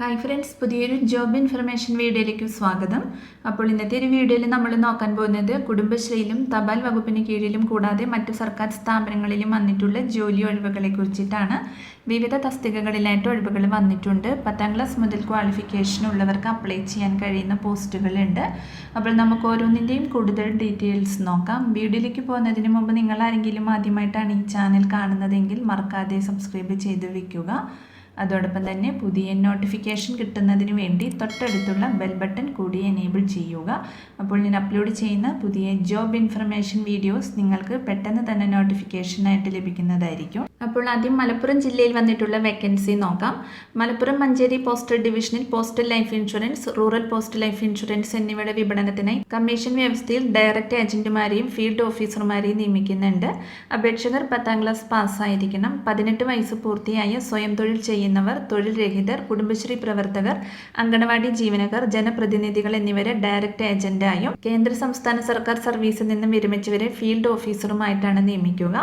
Hi friends പുതിയൊരു job information വീഡിയോയിലേക്ക് സ്വാഗതം. അപ്പോൾ ഇന്നത്തെ ഒരു വീഡിയോയിൽ നമ്മൾ നോക്കാൻ പോകുന്നത് കുടുംബശ്രീയിലും തപാൽ വകുപ്പിന് കീഴിലും കൂടാതെ മറ്റു സർക്കാർ സ്ഥാപനങ്ങളിലും വന്നിട്ടുള്ള ജോലി ഒഴിവുകളെ കുറിച്ചിട്ടാണ് വിവിധ തസ്തികകളിലായിട്ട് ഒഴിവുകൾ വന്നിട്ടുണ്ട്. പത്താം ക്ലാസ് മുതൽ ക്വാളിഫിക്കേഷൻ ഉള്ളവർക്ക് അപ്ലൈ ചെയ്യാൻ കഴിയുന്ന പോസ്റ്റുകളുണ്ട് അപ്പോൾ നമുക്ക് ഓരോന്നിന്റെയും കൂടുതൽ ഡീറ്റെയിൽസ് നോക്കാം. വീഡിയോയിലേക്ക് പോകുന്നതിന് മുമ്പ് നിങ്ങൾ ആരെങ്കിലും ആദ്യമായിട്ടാണ് ഈ ചാനൽ കാണുന്നതെങ്കിൽ മറക്കാതെ സബ്സ്ക്രൈബ് ചെയ്ത് വെക്കുക. അതോടൊപ്പം തന്നെ പുതിയ നോട്ടിഫിക്കേഷൻ കിട്ടുന്നതിന് വേണ്ടി തൊട്ടടുത്തുള്ള ബെൽ ബട്ടൺ കൂടി എനേബിൾ ചെയ്യുക. അപ്പോൾ ഞാൻ അപ്ലോഡ് ചെയ്യുന്ന പുതിയ ജോബ് ഇൻഫർമേഷൻ വീഡിയോസ് നിങ്ങൾക്ക് പെട്ടെന്ന് തന്നെ നോട്ടിഫിക്കേഷനായിട്ട് ലഭിക്കുന്നതായിരിക്കും. അപ്പോൾ ആദ്യം മലപ്പുറം ജില്ലയിൽ വന്നിട്ടുള്ള വേക്കൻസി നോക്കാം. മലപ്പുറം മഞ്ചേരി പോസ്റ്റൽ ഡിവിഷനിൽ postal life insurance rural postal life insurance എന്നിവയുടെ വിപണനത്തിനായി കമ്മീഷൻ വ്യവസ്ഥയിൽ ഡയറക്റ്റ് ഏജന്റുമാരെയും ഫീൽഡ് ഓഫീസർമാരെയും നിയമിക്കുന്നുണ്ട്. അപേക്ഷകർ പത്താം ക്ലാസ് പാസ്സായിരിക്കണം പതിനെട്ട് വയസ്സ് പൂർത്തിയായ സ്വയം തൊഴിൽ ചെയ്യുന്നവർ തൊഴിൽ രഹിതർ കുടുംബശ്രീ പ്രവർത്തകർ അങ്കണവാടി ജീവനക്കാർ ജനപ്രതിനിധികൾ എന്നിവരെ ഡയറക്റ്റ് ഏജന്റായും കേന്ദ്ര സംസ്ഥാന സർക്കാർ സർവീസിൽ നിന്നും വിരമിച്ചവരെ ഫീൽഡ് ഓഫീസറുമായിട്ടാണ് നിയമിക്കുക.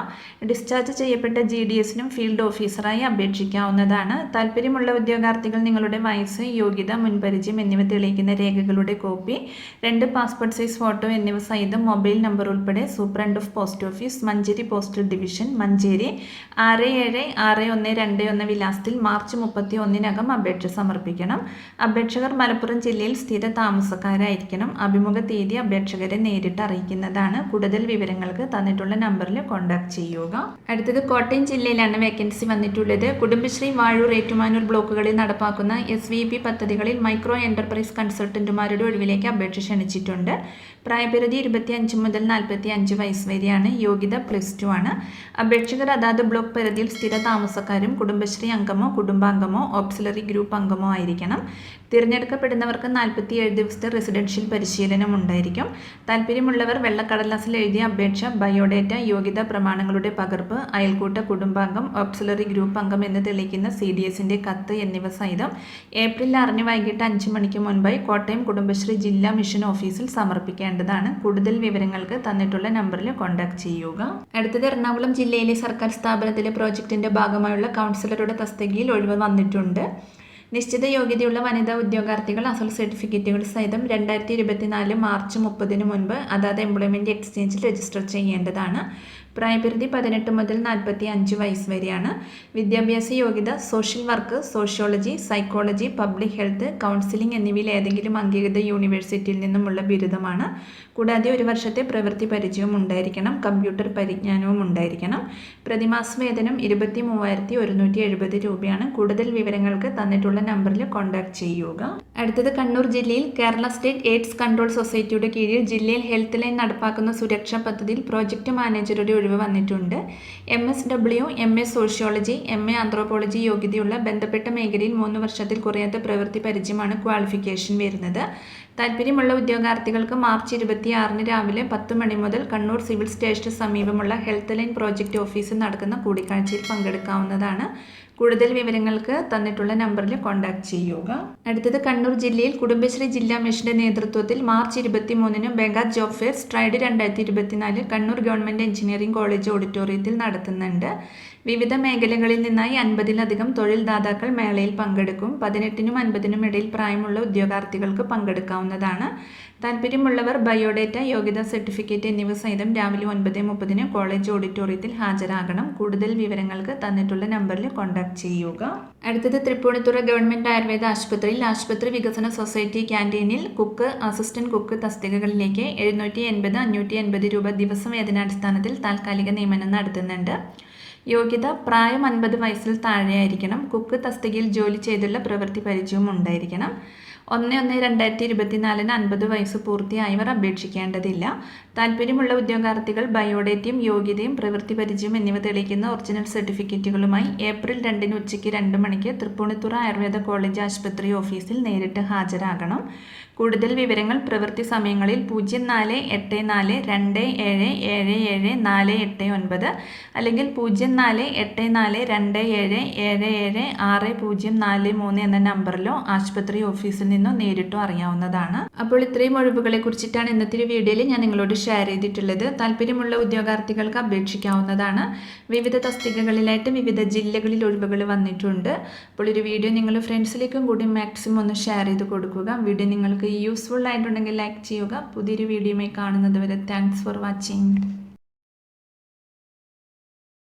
ഡിസ്ചാർജ് ചെയ്യപ്പെട്ട ജി ഡി എസിനും ഫീൽഡ് ഓഫീസറായി അപേക്ഷിക്കാവുന്നതാണ്. താല്പര്യമുള്ള ഉദ്യോഗാർത്ഥികൾ നിങ്ങളുടെ വയസ്സ് യോഗ്യത മുൻപരിചയം എന്നിവ തെളിയിക്കുന്ന രേഖകളുടെ കോപ്പി രണ്ട് പാസ്പോർട്ട് സൈസ് ഫോട്ടോ എന്നിവ സഹിതം മൊബൈൽ നമ്പർ ഉൾപ്പെടെ superintendent of post office Manjeri postal division Manjeri ആറ് ഏഴ് ആറ് ഒന്ന് രണ്ട് ഒന്ന് വിലാസത്തിൽ മാർച്ച് മുപ്പത്തി ഒന്നിനകം അപേക്ഷ സമർപ്പിക്കണം. അപേക്ഷകർ മലപ്പുറം ജില്ലയിൽ സ്ഥിര താമസക്കാരായിരിക്കണം. അഭിമുഖ തീയതി അപേക്ഷകരെ നേരിട്ട് അറിയിക്കുന്നതാണ്. കൂടുതൽ വിവരങ്ങൾക്ക് തന്നിട്ടുള്ള നമ്പറിൽ കോൺടാക്ട് ചെയ്യുക. അടുത്തത് കോട്ടയം ജില്ലയിലാണ് വേക്കൻസി വന്നിട്ടുള്ളത്. കുടുംബശ്രീ വാഴൂർ ഏറ്റുമാനൂർ ബ്ലോക്കുകളിൽ നടപ്പാക്കുന്ന എസ് പദ്ധതികളിൽ മൈക്രോ എന്റർപ്രൈസ് കൺസൾട്ടന്റുമാരുടെ ഒഴിവിലേക്ക് അപേക്ഷ ക്ഷണിച്ചിട്ടുണ്ട്. പ്രായപരിധി ഇരുപത്തി അഞ്ച് മുതൽ നാൽപ്പത്തി അഞ്ച് വയസ്സ് വരെയാണ് യോഗ്യത പ്ലസ് ടു ആണ്. അപേക്ഷകർ അതാത് ബ്ലോക്ക് പരിധിയിൽ സ്ഥിര താമസക്കാരും കുടുംബശ്രീ അംഗമോ കുടുംബാംഗമോ ഓക്സിലറി ഗ്രൂപ്പ് അംഗമോ ആയിരിക്കണം. തിരഞ്ഞെടുക്കപ്പെടുന്നവർക്ക് നാൽപ്പത്തിയേഴ് ദിവസത്തെ റെസിഡൻഷ്യൽ പരിശീലനം ഉണ്ടായിരിക്കും. താല്പര്യമുള്ളവർ വെള്ളക്കടലാസിൽ എഴുതിയ അപേക്ഷ ബയോഡേറ്റ യോഗ്യതാ പ്രമാണങ്ങളുടെ പകർപ്പ് അയൽക്കൂട്ട കുടുംബാംഗം ഓക്സിലറി ഗ്രൂപ്പ് അംഗം എന്ന് തെളിയിക്കുന്ന സി ഡി എസിന്റെ കത്ത് എന്നിവ സഹിതം ഏപ്രിൽ ആറിന് വൈകിട്ട് അഞ്ച് മണിക്ക് മുൻപായി കോട്ടയം കുടുംബശ്രീ ജില്ലാ മിഷൻ ഓഫീസിൽ സമർപ്പിക്കേണ്ടതാണ് കൂടുതൽ വിവരങ്ങൾക്ക് തന്നിട്ടുള്ള നമ്പറിൽ കോൺടാക്ട് ചെയ്യുക. അടുത്തത് എറണാകുളം ജില്ലയിലെ സർക്കാർ സ്ഥാപനത്തിലെ പ്രോജക്റ്റിന്റെ ഭാഗമായുള്ള കൗൺസിലറുടെ തസ്തികയിൽ ഒഴിവ് വന്നിട്ടുണ്ട്. നിശ്ചിത യോഗ്യതയുള്ള വനിതാ ഉദ്യോഗാർത്ഥികൾ അസൽ സർട്ടിഫിക്കറ്റുകൾ സഹിതം രണ്ടായിരത്തി ഇരുപത്തിനാല് മാർച്ച് മുപ്പതിന് മുൻപ് അതാത് എംപ്ലോയ്മെന്റ് എക്സ്ചേഞ്ചിൽ രജിസ്റ്റർ ചെയ്യേണ്ടതാണ്. പ്രായപരിധി പതിനെട്ട് മുതൽ നാൽപ്പത്തി അഞ്ച് വയസ്സ് വരെയാണ്. വിദ്യാഭ്യാസ യോഗ്യത social work sociology psychology public health counselling എന്നിവയിൽ ഏതെങ്കിലും അംഗീകൃത യൂണിവേഴ്സിറ്റിയിൽ നിന്നുമുള്ള ബിരുദമാണ്. കൂടാതെ ഒരു വർഷത്തെ പ്രവൃത്തി പരിചയവും ഉണ്ടായിരിക്കണം കമ്പ്യൂട്ടർ പരിജ്ഞാനവും ഉണ്ടായിരിക്കണം. പ്രതിമാസ വേതനം ഇരുപത്തി മൂവായിരത്തി ഒരുന്നൂറ്റി എഴുപത് രൂപയാണ്. കൂടുതൽ വിവരങ്ങൾക്ക് തന്നിട്ടുള്ള നമ്പറിൽ കോൺടാക്ട് ചെയ്യുക. അടുത്തത് കണ്ണൂർ ജില്ലയിൽ കേരള സ്റ്റേറ്റ് എയ്ഡ്സ് കൺട്രോൾ സൊസൈറ്റിയുടെ കീഴിൽ ജില്ലയിൽ ഹെൽത്ത് ലൈൻ നടപ്പാക്കുന്ന സുരക്ഷാ പദ്ധതിയിൽ പ്രോജക്റ്റ് മാനേജറുടെ ഒഴിവ് വന്നിട്ടുണ്ട്. M S W M A sociology M A anthropology യോഗ്യതയുള്ള ബന്ധപ്പെട്ട മേഖലയിൽ മൂന്ന് വർഷത്തിൽ കുറയാത്ത പ്രവൃത്തി പരിചയമാണ് ക്വാളിഫിക്കേഷൻ വരുന്നത്. താല്പര്യമുള്ള ഉദ്യോഗാർത്ഥികൾക്ക് മാർച്ച് ഇരുപത്തി ആറിന് രാവിലെ പത്ത് മണി മുതൽ കണ്ണൂർ സിവിൽ സ്റ്റേഷന് സമീപമുള്ള ഹെൽത്ത് ലൈൻ പ്രോജക്റ്റ് ഓഫീസിൽ നടക്കുന്ന കൂടിക്കാഴ്ചയിൽ പങ്കെടുക്കാവുന്നതാണ്. കൂടുതൽ വിവരങ്ങൾക്ക് തന്നിട്ടുള്ള നമ്പറിൽ കോൺടാക്ട് ചെയ്യുക. അടുത്തത് കണ്ണൂർ ജില്ലയിൽ കുടുംബശ്രീ ജില്ലാ മിഷന്റെ നേതൃത്വത്തിൽ മാർച്ച് ഇരുപത്തി മൂന്നിന് ബംഗാൾ ജോബ് ഫെയർ സ്ട്രൈഡ് രണ്ടായിരത്തി ഇരുപത്തിനാല് കണ്ണൂർ ഗവൺമെന്റ് എഞ്ചിനീയറിംഗ് കോളേജ് ഓഡിറ്റോറിയത്തിൽ നടത്തുന്നുണ്ട്. വിവിധ മേഖലകളിൽ നിന്നായി അൻപതിലധികം തൊഴിൽദാതാക്കൾ മേളയിൽ പങ്കെടുക്കും. പതിനെട്ടിനും അൻപതിനും ഇടയിൽ പ്രായമുള്ള ഉദ്യോഗാർത്ഥികൾക്ക് പങ്കെടുക്കാവുന്നതാണ്. താല്പര്യമുള്ളവർ ബയോഡേറ്റ യോഗ്യതാ സർട്ടിഫിക്കറ്റ് എന്നിവ സഹിതം രാവിലെ ഒൻപത് മുപ്പതിന് കോളേജ് ഓഡിറ്റോറിയത്തിൽ ഹാജരാകണം. കൂടുതൽ വിവരങ്ങൾക്ക് തന്നിട്ടുള്ള നമ്പറിൽ കോൺടാക്ട് ചെയ്യുക. അടുത്തത് തൃപ്പൂണിത്തുറ ഗവൺമെന്റ് ആയുർവേദ ആശുപത്രിയിൽ ആശുപത്രി വികസന സൊസൈറ്റി ക്യാന്റീനിൽ കുക്ക് അസിസ്റ്റന്റ് കുക്ക് തസ്തികകളിലേക്ക് എഴുന്നൂറ്റി എൺപത് അഞ്ഞൂറ്റി എൺപത് രൂപ ദിവസം വേതനാടിസ്ഥാനത്തിൽ താൽക്കാലിക നിയമനം നടത്തുന്നുണ്ട്. യോഗ്യത പ്രായം അൻപത് വയസ്സിൽ താഴെയായിരിക്കണം. കുക്ക് തസ്തികയിൽ ജോലി ചെയ്തുള്ള പ്രവൃത്തി പരിചയവും ഉണ്ടായിരിക്കണം. ഒന്ന് ഒന്ന് രണ്ടായിരത്തി ഇരുപത്തിനാലിന് അൻപത് വയസ്സ് പൂർത്തിയായവർ അപേക്ഷിക്കേണ്ടതില്ല. താല്പര്യമുള്ള ഉദ്യോഗാർത്ഥികൾ ബയോഡേറ്റയും യോഗ്യതയും പ്രവൃത്തി പരിചയം എന്നിവ തെളിയിക്കുന്ന ഒറിജിനൽ സർട്ടിഫിക്കറ്റുകളുമായി ഏപ്രിൽ രണ്ടിന് ഉച്ചയ്ക്ക് രണ്ട് മണിക്ക് തൃപ്പൂണിത്തുറ ആയുർവേദ കോളേജ് ആശുപത്രി ഓഫീസിൽ നേരിട്ട് ഹാജരാകണം. കൂടുതൽ വിവരങ്ങൾ പ്രവൃത്തി സമയങ്ങളിൽ പൂജ്യം നാല് എട്ട് നാല് രണ്ട് ഏഴ് ഏഴ് ഏഴ് നാല് എട്ട് ഒൻപത് അല്ലെങ്കിൽ പൂജ്യം നാല് എട്ട് നാല് രണ്ട് ഏഴ് ഏഴ് ഏഴ് ആറ് പൂജ്യം നാല് മൂന്ന് എന്ന നമ്പറിലോ ആശുപത്രി ഓഫീസിൽ നിന്നോ നേരിട്ടോ അറിയാവുന്നതാണ്. അപ്പോൾ ഇത്രയും ഒഴിവുകളെ കുറിച്ചിട്ടാണ് ഇന്നത്തെ ഒരു വീഡിയോയിൽ ഞാൻ നിങ്ങളോട് ഷെയർ ചെയ്തിട്ടുള്ളത്. താല്പര്യമുള്ള ഉദ്യോഗാർത്ഥികൾക്ക് അപേക്ഷിക്കാവുന്നതാണ്. വിവിധ തസ്തികകളിലായിട്ട് വിവിധ ജില്ലകളിൽ ഒഴിവുകൾ വന്നിട്ടുണ്ട്. അപ്പോൾ ഒരു വീഡിയോ നിങ്ങൾ ഫ്രണ്ട്സിലേക്കും കൂടി മാക്സിമം ഒന്ന് ഷെയർ ചെയ്ത് കൊടുക്കുക. വീഡിയോ യൂസ്ഫുൾ ആയിട്ടുണ്ടെങ്കിൽ ലൈക്ക് ചെയ്യുക. പുതിയൊരു വീഡിയോയുമായി കാണുന്നത് വരെ താങ്ക്സ് ഫോർ വാച്ചിങ്